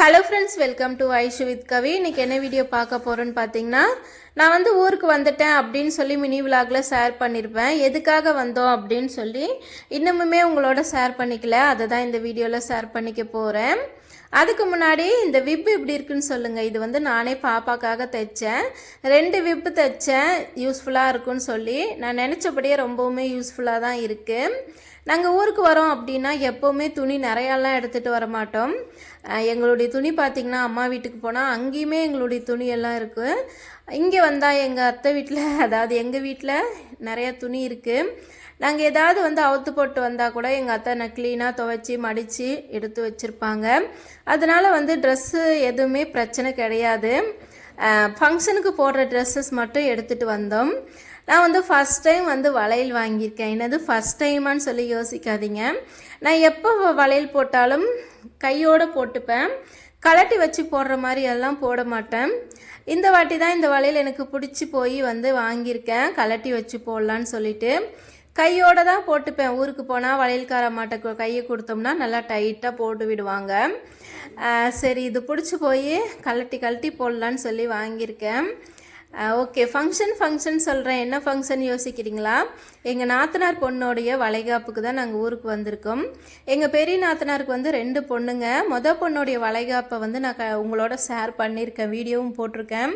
Hello friends welcome to Aishu with Kavi இன்றைக்கி என்ன video பார்க்க போகிறோன்னு பார்த்தீங்கன்னா நான் வந்து ஊருக்கு வந்துட்டேன் அப்படின்னு சொல்லி மினி விலாகில் ஷேர் பண்ணியிருப்பேன் எதுக்காக வந்தோம் அப்படின்னு சொல்லி இன்னமுமே உங்களோட ஷேர் பண்ணிக்கல. அதை தான் இந்த வீடியோவில் ஷேர் பண்ணிக்க போகிறேன் அதுக்கு முன்னாடி இந்த விப்பு இப்படி இருக்குன்னு சொல்லுங்கள் இது வந்து நானே பாப்பாக்காக தைச்சேன். ரெண்டு விப்பு தைச்சேன். யூஸ்ஃபுல்லாக இருக்குன்னு சொல்லி நான் நினச்சபடியே ரொம்பவுமே யூஸ்ஃபுல்லாக தான் இருக்குது நாங்கள் ஊருக்கு வரோம் அப்படின்னா எப்போவுமே துணி நிறையாலாம் எடுத்துகிட்டு வர மாட்டோம். எங்களுடைய துணி பார்த்திங்கன்னா அம்மா வீட்டுக்கு போனால் அங்கேயுமே எங்களுடைய துணியெல்லாம் இருக்குது இங்கே வந்தால் எங்கள் அத்தை வீட்டில் அதாவது எங்கள் வீட்டில் நிறையா துணி இருக்குது நாங்கள் ஏதாவது வந்து அவுத்து போட்டு வந்தால் கூட எங்கள் அத்தை நான் க்ளீனாக துவைச்சி மடித்து எடுத்து வச்சுருப்பாங்க. அதனால் வந்து ட்ரெஸ்ஸு எதுவுமே பிரச்சனை கிடையாது. ஃபங்க்ஷனுக்கு போடுற ட்ரெஸ்ஸஸ் மட்டும் எடுத்துகிட்டு வந்தோம். நான் வந்து ஃபஸ்ட் டைம் வந்து வளையல் வாங்கியிருக்கேன். என்னது? ஃபஸ்ட் டைமான்னு சொல்லி யோசிக்காதீங்க. நான் எப்போ வளையல் போட்டாலும் கையோடு போட்டுப்பேன். கலட்டி வச்சு போடுற மாதிரி எல்லாம் போட மாட்டேன். இந்த வாட்டி தான் இந்த வளையல் எனக்கு பிடிச்சி போய் வந்து வாங்கியிருக்கேன். கலட்டி வச்சு போடலான்னு சொல்லிட்டு கையோடு தான் போட்டுப்பேன். ஊருக்கு போனால் வளையல்கார மாட்ட கையை கொடுத்தோம்னா நல்லா டைட்டாக போட்டு விடுவாங்க. சரி இது பிடிச்சி போய் கலட்டி கழட்டி போடலான்னு சொல்லி வாங்கியிருக்கேன். ஓகே ஃபங்க்ஷன் ஃபங்க்ஷன் சொல்கிறேன் என்ன ஃபங்க்ஷன் யோசிக்கிறீங்களா? எங்கள் நாத்தனார் பொண்ணோடைய வளைகாப்புக்கு தான் நாங்கள் ஊருக்கு வந்திருக்கோம். எங்கள் பெரிய நாத்தனாருக்கு வந்து ரெண்டு பொண்ணுங்க. மொதல் பொண்ணுடைய வளைகாப்பை வந்து நான் க உங்களோட ஷேர் பண்ணியிருக்கேன். வீடியோவும் போட்டிருக்கேன்.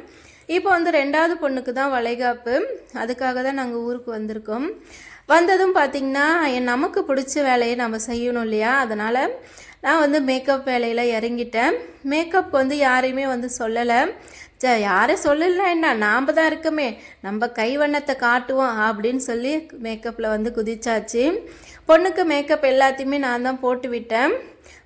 இப்போ வந்து ரெண்டாவது பொண்ணுக்கு தான் வளைகாப்பு. அதுக்காக தான் நாங்கள் ஊருக்கு வந்திருக்கோம். வந்ததும் பார்த்திங்கன்னா என் நமக்கு பிடிச்ச வேலையை நம்ம செய்யணும் இல்லையா? அதனால் நான் வந்து மேக்கப் வேலையில் இறங்கிட்டேன். மேக்கப் வந்து யாரையுமே வந்து சொல்லலை. ச யாரும் சொல்லலாம் என்ன? நாம் தான் இருக்கமே. நம்ம கைவண்ணத்தை காட்டுவோம் அப்படின்னு சொல்லி மேக்கப்பில் வந்து குதிச்சாச்சு. பொண்ணுக்கு மேக்கப் எல்லாத்தையுமே நான் தான் போட்டு விட்டேன்.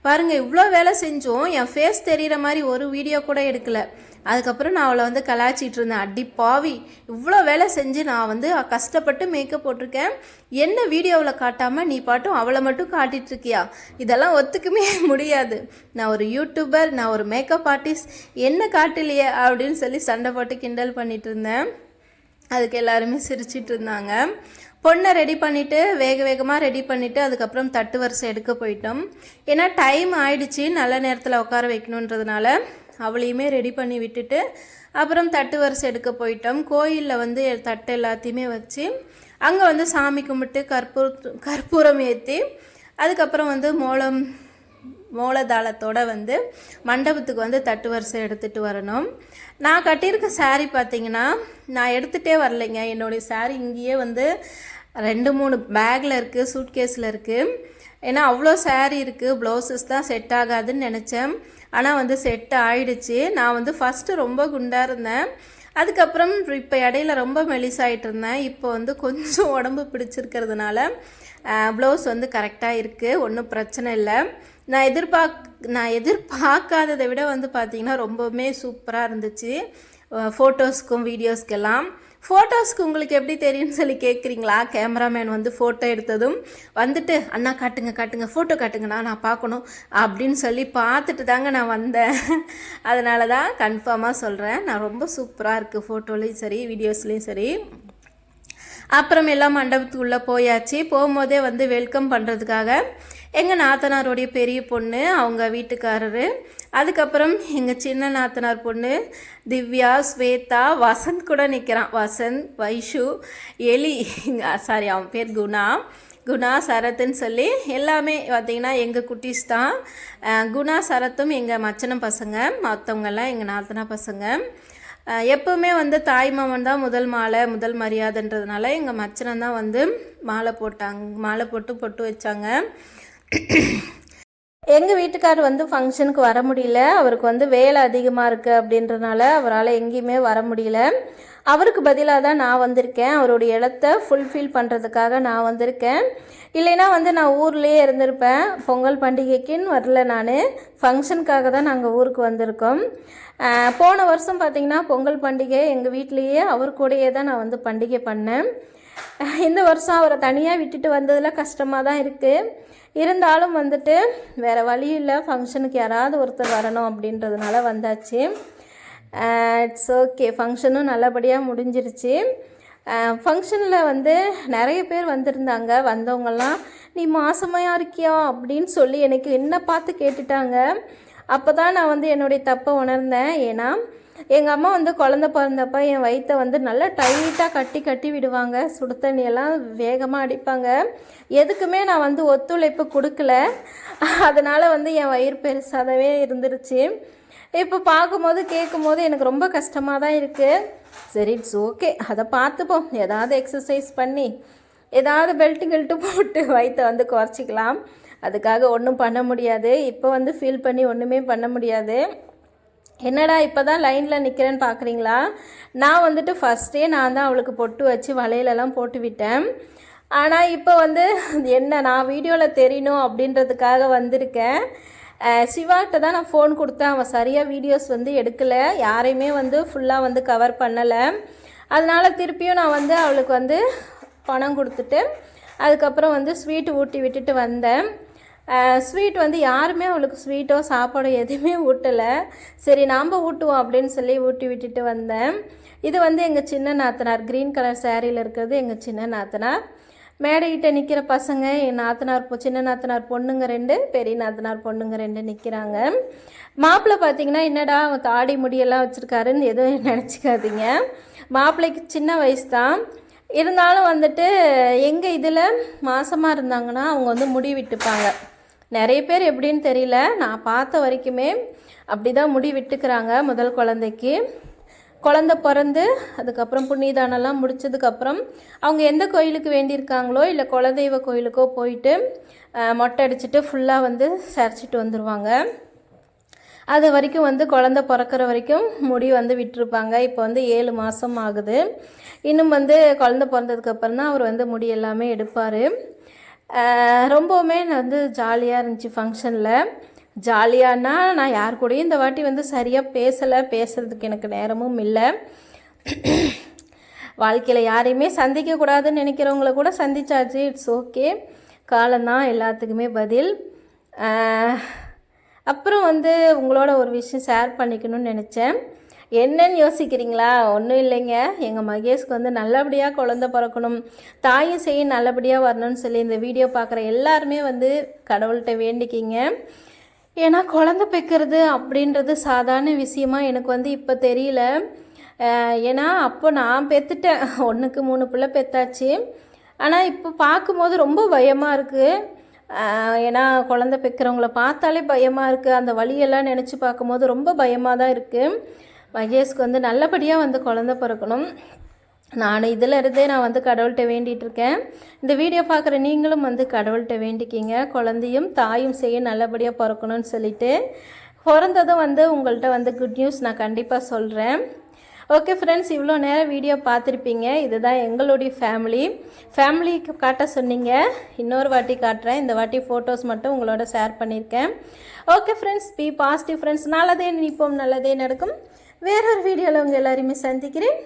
பாருங்கள் இவ்வளோ வேலை செஞ்சோம். என் ஃபேஸ் தெரிகிற மாதிரி ஒரு வீடியோ கூட எடுக்கலை. அதுக்கப்புறம் நான் அவளை வந்து கலாச்சிட்டு இருந்தேன். அடி பாவி இவ்வளோ வேலை செஞ்சு நான் வந்து கஷ்டப்பட்டு மேக்கப் போட்டிருக்கேன். என்ன வீடியோவில் காட்டாமல் நீ பாட்டும் அவளை மட்டும் காட்டிகிட்ருக்கியா இதெல்லாம் ஒத்துக்குமே முடியாது. நான் ஒரு யூடியூபர் நான் ஒரு மேக்கப் ஆர்டிஸ்ட் என்ன காட்டலையே அப்படின்னு சொல்லி சண்டை போட்டு கிண்டல் பண்ணிட்டு இருந்தேன். அதுக்கு எல்லாருமே சிரிச்சிட்டு இருந்தாங்க. பொண்ணை ரெடி பண்ணிவிட்டு வேக வேகமாக ரெடி பண்ணிவிட்டு அதுக்கப்புறம் தட்டு வரிசை எடுக்க போயிட்டோம். ஏன்னா டைம் ஆயிடுச்சு நல்ல நேரத்தில் உட்கார வைக்கணுன்றதுனால. அவளையுமே ரெடி பண்ணி விட்டுட்டு அப்புறம் தட்டு வரிசை எடுக்க போயிட்டோம். கோயிலில் வந்து தட்டு எல்லாத்தையுமே வச்சு அங்கே வந்து சாமி கும்பிட்டு கற்பூர கற்பூரம் ஏற்றி அதுக்கப்புறம் வந்து மோளம் மோளதாளத்தோட வந்து மண்டபத்துக்கு வந்து தட்டு வரிசை எடுத்துகிட்டு வரணும். நான் கட்டியிருக்க saree பார்த்தீங்கன்னா நான் எடுத்துகிட்டே வரலைங்க. என்னுடைய saree இங்கேயே வந்து ரெண்டு மூணு பேக்கில் இருக்குது சூட்கேஸில் இருக்குது ஏன்னா அவ்வளோ saree இருக்குது ப்ளவுசஸ் தான் செட் ஆகாதுன்னு நினச்சேன். ஆனால் வந்து செட் ஆயிடுச்சு. நான் வந்து ஃபஸ்ட்டு ரொம்ப குண்டாக இருந்தேன். அதுக்கப்புறம் இப்போ இடையில ரொம்ப மெலிசாயிட்டு இருந்தேன். இப்போ வந்து கொஞ்சம் உடம்பு பிடிச்சிருக்கிறதுனால ப்ளவுஸ் வந்து கரெக்டாக இருக்குது ஒன்றும் பிரச்சனை இல்லை. நான் எதிர்பார்க் நான் எதிர்பார்க்காததை விட வந்து பார்த்திங்கன்னா ரொம்பவுமே சூப்பராக இருந்துச்சு. ஃபோட்டோஸ்க்கும் வீடியோஸ்க்கெல்லாம் ஃபோட்டோஸ்க்கு உங்களுக்கு எப்படி தெரியும்னு சொல்லி கேட்குறீங்களா கேமராமேன் வந்து ஃபோட்டோ எடுத்ததும் வந்துட்டு அண்ணா காட்டுங்க காட்டுங்க ஃபோட்டோ காட்டுங்கண்ணா நான் பார்க்கணும் அப்படின்னு சொல்லி பார்த்துட்டு தாங்க நான் வந்தேன். அதனால தான் கன்ஃபார்மாக சொல்கிறேன் நான் ரொம்ப சூப்பராக இருக்குது ஃபோட்டோலேயும் சரி வீடியோஸ்லேயும் சரி. அப்புறம் எல்லாம் மண்டபத்துக்குள்ளே போயாச்சு. போகும்போதே வந்து வெல்கம் பண்ணுறதுக்காக எங்கள் நாத்தனாருடைய பெரிய பொண்ணு அவங்க வீட்டுக்காரரு அதுக்கப்புறம் எங்கள் சின்ன நாத்தனார் பொண்ணு திவ்யா ஸ்வேதா வசந்த் கூட நிற்கிறான் வசந்த் வைஷு எலி சாரி அவன் பேர் குணா. குணா சரத்துன்னு சொல்லி எல்லாமே பார்த்தீங்கன்னா எங்கள் குட்டீஸ் தான். குணா சரத்தும் எங்கள் மச்சனம் பசங்க. மற்றவங்கெல்லாம் எங்கள் நாத்தனா பசங்க. எப்போவுமே வந்து தாய் மாமன் தான் முதல் மாலை முதல் மரியாதைன்றதுனால எங்கள் மச்சனம் தான் வந்து மாலை போட்டாங்க மாலை போட்டு பொட்டு வச்சாங்க. எங்கள் வீட்டுக்கார் வந்து ஃபங்க்ஷனுக்கு வர முடியல. அவருக்கு வந்து வேலை அதிகமாக இருக்குது அப்படின்றனால அவரால் எங்கேயுமே வர முடியல. அவருக்கு பதிலாக தான் நான் வந்திருக்கேன். அவருடைய இடத்த ஃபுல்ஃபில் பண்ணுறதுக்காக நான் வந்திருக்கேன். இல்லைன்னா வந்து நான் ஊர்லேயே இருந்திருப்பேன். பொங்கல் பண்டிகைக்குன்னு வரல நான். ஃபங்க்ஷனுக்காக தான் நாங்கள் ஊருக்கு வந்திருக்கோம். போன வருஷம் பார்த்திங்கன்னா பொங்கல் பண்டிகை எங்கள் வீட்லேயே அவர் கூடயே தான் நான் வந்து பண்டிகை பண்ணேன். இந்த வருஷம் அவரை தனியாக விட்டுட்டு வந்ததில் கஷ்டமாக தான் இருக்குது இருந்தாலும் வந்துட்டு வேறு வழி இல்லை. ஃபங்க்ஷனுக்கு யாராவது ஒருத்தர் வரணும் அப்படின்றதுனால வந்தாச்சு. இட்ஸ் ஓகே ஃபங்க்ஷனும் நல்லபடியாக முடிஞ்சிருச்சு. ஃபங்க்ஷனில் வந்து நிறைய பேர் வந்திருந்தாங்க. வந்தவங்கெல்லாம் நீ மாசமாக இருக்கியா? அப்படின்னு சொல்லி எனக்கு என்ன பார்த்து கேட்டுட்டாங்க. அப்போ தான் நான் வந்து என்னுடைய தப்பை உணர்ந்தேன். ஏன்னா எங்கள் அம்மா வந்து குழந்த பிறந்தப்ப என் வயிற்றை வந்து நல்லா டைட்டாக கட்டி கட்டி விடுவாங்க. சுடு தண்ணியெல்லாம் வேகமாக அடிப்பாங்க. எதுக்குமே நான் வந்து ஒத்துழைப்பு கொடுக்கல. அதனால் வந்து என் வயிறு பெருசாகவே இருந்துருச்சு. இப்போ பார்க்கும்போது கேட்கும்போது எனக்கு ரொம்ப கஷ்டமாக தான் இருக்குது சரி இட்ஸ் ஓகே அதை பார்த்துப்போம். ஏதாவது எக்ஸசைஸ் பண்ணி ஏதாவது பெல்ட்டு கில்ட்டு போட்டு வயிற்றை வந்து குறைச்சிக்கலாம். அதுக்காக ஒன்றும் பண்ண முடியாது. இப்போ வந்து ஃபீல் பண்ணி ஒன்றுமே பண்ண முடியாது. என்னடா இப்போ தான் லைனில் நிற்கிறேன்னு பார்க்குறீங்களா நான் வந்துட்டு ஃபஸ்ட்டே நான் தான் அவளுக்கு பொட்டு வச்சு வளையலெல்லாம் போட்டு விட்டேன். ஆனால் இப்போ வந்து என்ன நான் வீடியோவில் தெரியணும் அப்படின்றதுக்காக வந்திருக்கேன். சிவாட்ட தான் நான் ஃபோன் கொடுத்தேன். அவன் சரியாக வீடியோஸ் வந்து எடுக்கலை. யாரையுமே வந்து ஃபுல்லாக வந்து கவர் பண்ணலை. அதனால் திருப்பியும் நான் வந்து அவளுக்கு வந்து பணம் கொடுத்துட்டு அதுக்கப்புறம் வந்து ஸ்வீட்டு ஊட்டி விட்டுட்டு வந்தேன். ஸ்வீட் வந்து யாருமே அவளுக்கு ஸ்வீட்டோ சாப்பாடோ எதுவுமே ஊட்டலை. சரி நாம் ஊட்டுவோம் அப்படின்னு சொல்லி ஊட்டி விட்டுட்டு வந்தேன். இது வந்து எங்கள் சின்ன நாத்தனார் க்ரீன் கலர் சேரீயில் இருக்கிறது எங்கள் சின்ன நாத்தனார். மேடைகிட்ட நிற்கிற பசங்க என் நாத்தனார் சின்ன நாத்தனார் பொண்ணுங்க ரெண்டு பெரிய நாத்தனார் பொண்ணுங்க ரெண்டு நிற்கிறாங்க மாப்பிள்ளை பார்த்தீங்கன்னா என்னடா அவன் தாடி முடியெல்லாம் வச்சுருக்காருன்னு எதுவும் நினச்சிக்காதீங்க. மாப்பிள்ளைக்கு சின்ன வயசு தான் இருந்தாலும் வந்துட்டு எங்கள் இதில் மாசமாக இருந்தாங்கன்னா அவங்க வந்து முடி விட்டுப்பாங்க. நிறைய பேர் எப்படின்னு தெரியல. நான் பார்த்த வரைக்குமே அப்படி தான் முடி விட்டுக்கிறாங்க முதல் குழந்தைக்கு. குழந்த பிறந்து அதுக்கப்புறம் புண்ணியதானம்லாம் முடிச்சதுக்கப்புறம் அவங்க எந்த கோயிலுக்கு வேண்டியிருக்காங்களோ இல்லை குலதெய்வ கோயிலுக்கோ போயிட்டு மொட்டை அடிச்சுட்டு ஃபுல்லாக வந்து சரிச்சிட்டு வந்துடுவாங்க அது வரைக்கும் வந்து குழந்த பிறக்கிற வரைக்கும் முடி வந்து விட்டுருப்பாங்க. இப்போ வந்து ஏழு மாதம் ஆகுது. இன்னும் வந்து குழந்த பிறந்ததுக்கப்புறம் தான் அவர் வந்து முடி எல்லாமே எடுப்பார். ரொம்பவுமே வந்து ஜாலியாக இருந்துச்சு ஃபங்க்ஷனில் ஜாலியானா நான் யார் கூடயும் இந்த வாட்டி வந்து சரியாக பேசலை. பேசுகிறதுக்கு எனக்கு நேரமும் இல்லை. வாழ்க்கையில் யாரையுமே சந்திக்கக்கூடாதுன்னு நினைக்கிறவங்கள கூட சந்திச்சாச்சு. இட்ஸ் ஓகே காலம்தான் எல்லாத்துக்குமே பதில். அப்புறம் வந்து உங்களோட ஒரு விஷயம் ஷேர் பண்ணிக்கணும்னு நினச்சேன். என்னன்னு யோசிக்கிறீங்களா? ஒன்றும் இல்லைங்க. எங்கள் மகேஷ்க்கு வந்து நல்லபடியாக குழந்த பிறக்கணும். தாயும் செய்யும் நல்லபடியாக வரணும்னு சொல்லி இந்த வீடியோ பார்க்குற எல்லாருமே வந்து கடவுள்கிட்ட வேண்டிக்கிங்க. ஏன்னா குழந்த பெக்கிறது அப்படின்றது சாதாரண விஷயமா எனக்கு வந்து இப்போ தெரியல. ஏன்னா அப்போ நான் பெற்றுட்டேன் ஒன்றுக்கு மூணு பிள்ளை பெத்தாச்சு. ஆனால் இப்போ பார்க்கும்போது ரொம்ப பயமாக இருக்குது ஏன்னா குழந்த பெக்கிறவங்கள பார்த்தாலே பயமாக இருக்குது அந்த வழியெல்லாம் நினச்சி பார்க்கும்போது ரொம்ப பயமாக தான் இருக்குது மகேஷ்க்கு வந்து நல்லபடியாக வந்து குழந்த பிறக்கணும். நான் இதில் இருந்தே நான் வந்து கடவுள்கிட்ட வேண்டிகிட்டு இருக்கேன். இந்த வீடியோ பார்க்குற நீங்களும் வந்து கடவுள்கிட்ட வேண்டிக்கிங்க. குழந்தையும் தாயும் செய்ய நல்லபடியாக பிறக்கணும்னு சொல்லிட்டு பிறந்ததும் வந்து உங்கள்கிட்ட வந்து குட் நியூஸ் நான் கண்டிப்பாக சொல்கிறேன் ஓகே ஃப்ரெண்ட்ஸ் இவ்வளோ நேரம் வீடியோ பார்த்துருப்பீங்க. இதுதான் எங்களுடைய ஃபேமிலி ஃபேமிலிக்கு காட்ட சொன்னீங்க. இன்னொரு வாட்டி காட்டுறேன். இந்த வாட்டி ஃபோட்டோஸ் மட்டும் உங்களோட ஷேர் பண்ணியிருக்கேன் okay friends be positive friends நல்லதே நினைப்போம். நல்லதே நடக்கும். வேறொரு வீடியோவில் உங்கள் எல்லாரையுமே சந்திக்கிறேன்.